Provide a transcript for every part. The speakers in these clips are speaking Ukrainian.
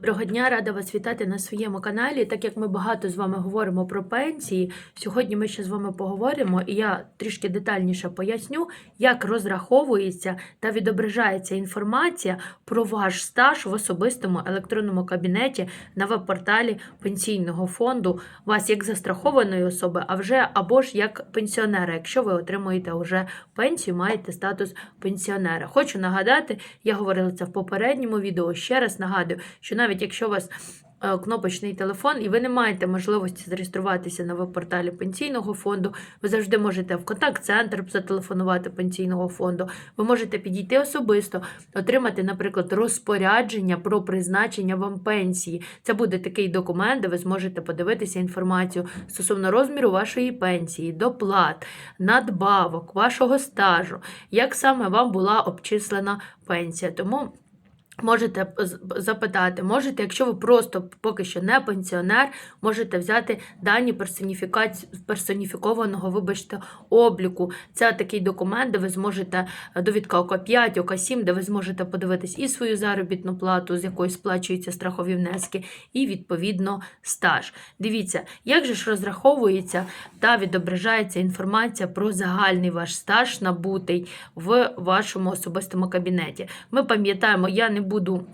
Доброго дня, рада вас вітати на своєму каналі. Так як ми багато з вами говоримо про пенсії, сьогодні ми ще з вами поговоримо, і я трішки детальніше поясню, як розраховується та відображається інформація про ваш стаж в особистому електронному кабінеті на веб-порталі пенсійного фонду, вас як застрахованої особи, а вже або ж як пенсіонера, якщо ви отримуєте вже пенсію, маєте статус пенсіонера. Хочу нагадати, я говорила це в попередньому відео. Ще раз нагадую, що навіть якщо у вас е, кнопочний телефон і ви не маєте можливості зареєструватися на веб-порталі пенсійного фонду, ви завжди можете в контакт-центр зателефонувати пенсійного фонду. Ви можете підійти особисто, отримати, наприклад, розпорядження про призначення вам пенсії. Це буде такий документ, де ви зможете подивитися інформацію стосовно розміру вашої пенсії, доплат, надбавок, вашого стажу, як саме вам була обчислена пенсія. Тому Можете запитати, можете, якщо ви просто поки що не пенсіонер, можете взяти дані персоніфікованого, вибачте, обліку. Це такий документ, де ви зможете е, довідка ОК5, ОК7, де ви зможете подивитись і свою заробітну плату, з якої сплачуються страхові внески, і відповідно стаж. Дивіться, як же ж розраховується та відображається інформація про загальний ваш стаж набутий в вашому особистому кабінеті. Ми пам'ятаємо, я не буду.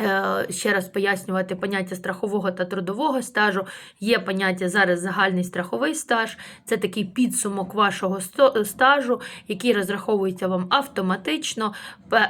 Е, Ще раз пояснювати поняття страхового та трудового стажу. Є поняття зараз загальний страховий стаж. Це такий підсумок вашого стажу, який розраховується вам автоматично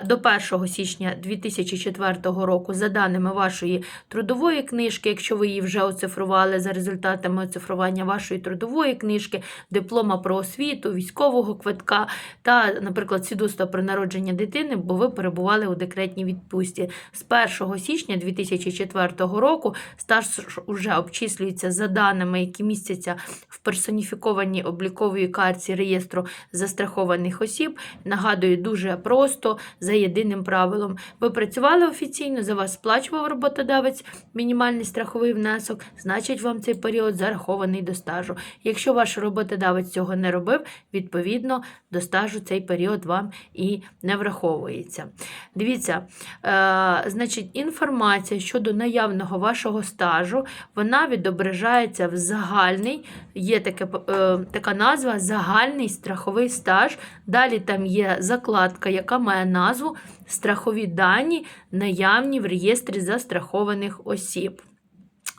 до 1 січня 2004 року за даними вашої трудової книжки, якщо ви її вже оцифрували за результатами оцифрування вашої трудової книжки, диплома про освіту, військового квитка та, наприклад, свідоцтва про народження дитини, бо ви перебували у декретній відпустці. З 1 січня 2004 року стаж вже обчислюється за даними, які містяться в персоніфікованій обліковій карті реєстру застрахованих осіб. Нагадую, дуже просто за єдиним правилом. Ви працювали офіційно, за вас сплачував роботодавець мінімальний страховий внесок, значить вам цей період зарахований до стажу. Якщо ваш роботодавець цього не робив, відповідно до стажу цей період вам і не враховується. Дивіться, е, значить, інформація щодо наявного вашого стажу, вона відображається в загальний, є таке, е, така назва загальний страховий стаж. Далі там є закладка, яка має назву страхові дані, наявні в реєстрі застрахованих осіб.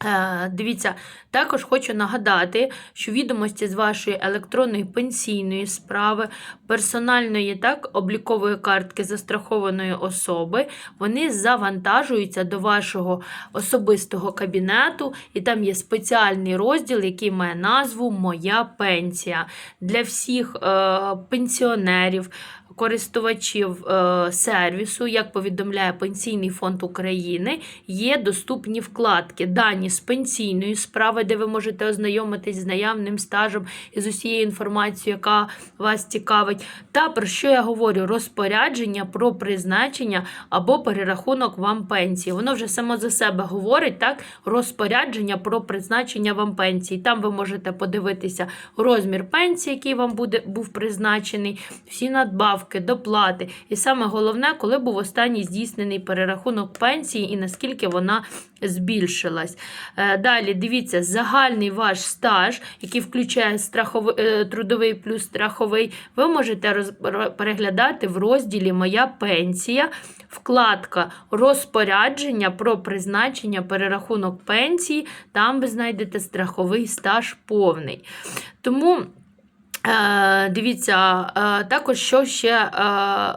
Е, Дивіться, також хочу нагадати, що відомості з вашої електронної пенсійної справи, персональної так, облікової картки застрахованої особи, вони завантажуються до вашого особистого кабінету, і там є спеціальний розділ, який має назву Моя пенсія. Для всіх е, пенсіонерів, користувачів е, сервісу, як повідомляє Пенсійний фонд України, є доступні вкладки, дані з пенсійної справи, де ви можете ознайомитись з наявним стажем і з усією інформацією, яка вас цікавить. Та про що я говорю? Розпорядження про призначення або перерахунок вам пенсії. Воно вже само за себе говорить, так? Розпорядження про призначення вам пенсії. Там ви можете подивитися розмір пенсії, який вам буде, був призначений, всі надбавки, доплати. І саме головне, коли був останній здійснений перерахунок пенсії і наскільки вона збільшилась. Е, Далі дивіться, загальний ваш стаж, який включає страховий, е, трудовий плюс страховий, ви можете роз, переглядати в розділі Моя пенсія, вкладка розпорядження про призначення перерахунок пенсії. Там ви знайдете страховий стаж повний. Тому. Е, Дивіться, е, також що ще е,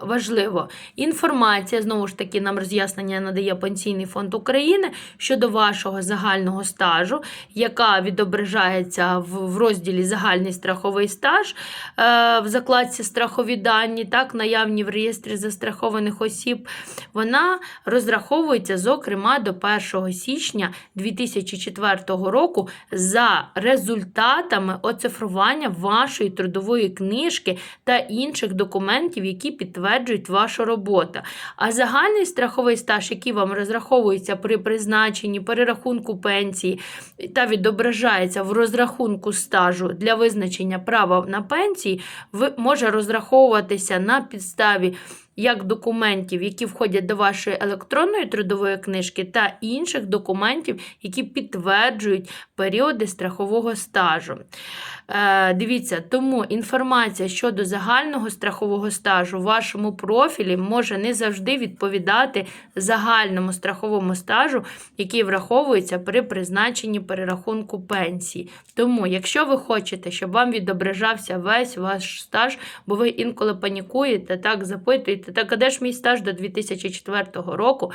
важливо. Інформація, знову ж таки, нам роз'яснення надає Пенсійний фонд України щодо вашого загального стажу, яка відображається в, розділі Загальний страховий стаж в закладці страхові дані, так, наявні в реєстрі застрахованих осіб. Вона розраховується, зокрема, до 1 січня 2004 року за результатами оцифрування вашої трудової книжки та інших документів, які підтверджують вашу роботу. А загальний страховий стаж, який вам розраховується при призначенні, перерахунку пенсії та відображається в розрахунку стажу для визначення права на пенсії, може розраховуватися на підставі як документів, які входять до вашої електронної трудової книжки, та інших документів, які підтверджують періоди страхового стажу. Е, дивіться, тому інформація щодо загального страхового стажу в вашому профілі може не завжди відповідати загальному страховому стажу, який враховується при призначенні перерахунку пенсії. Тому, якщо ви хочете, щоб вам відображався весь ваш стаж, бо ви інколи панікуєте, так запитуєте, так а де ж мій стаж до 2004 року?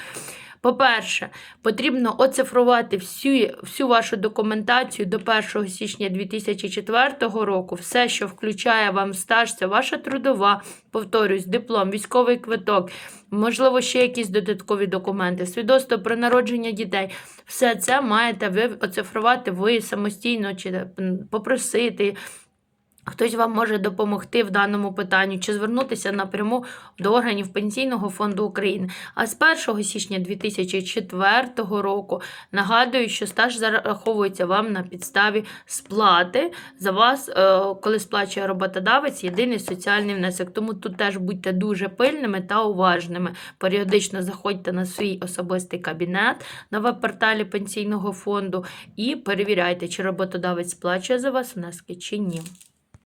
По-перше, потрібно оцифрувати всю, всю вашу документацію до 1 січня 2004 року. Все, що включає вам стаж, це ваша трудова, повторюсь, диплом, військовий квиток, можливо, ще якісь додаткові документи, свідоцтво про народження дітей. Все це маєте ви оцифрувати ви самостійно чи попросити. Хтось вам може допомогти в даному питанні чи звернутися напряму до органів Пенсійного фонду України. А з 1 січня 2004 року нагадую, що стаж зараховується вам на підставі сплати за вас, е, коли сплачує роботодавець, єдиний соціальний внесок. Тому тут теж будьте дуже пильними та уважними. Періодично заходьте на свій особистий кабінет на веб-порталі Пенсійного фонду і перевіряйте, чи роботодавець сплачує за вас внески чи ні.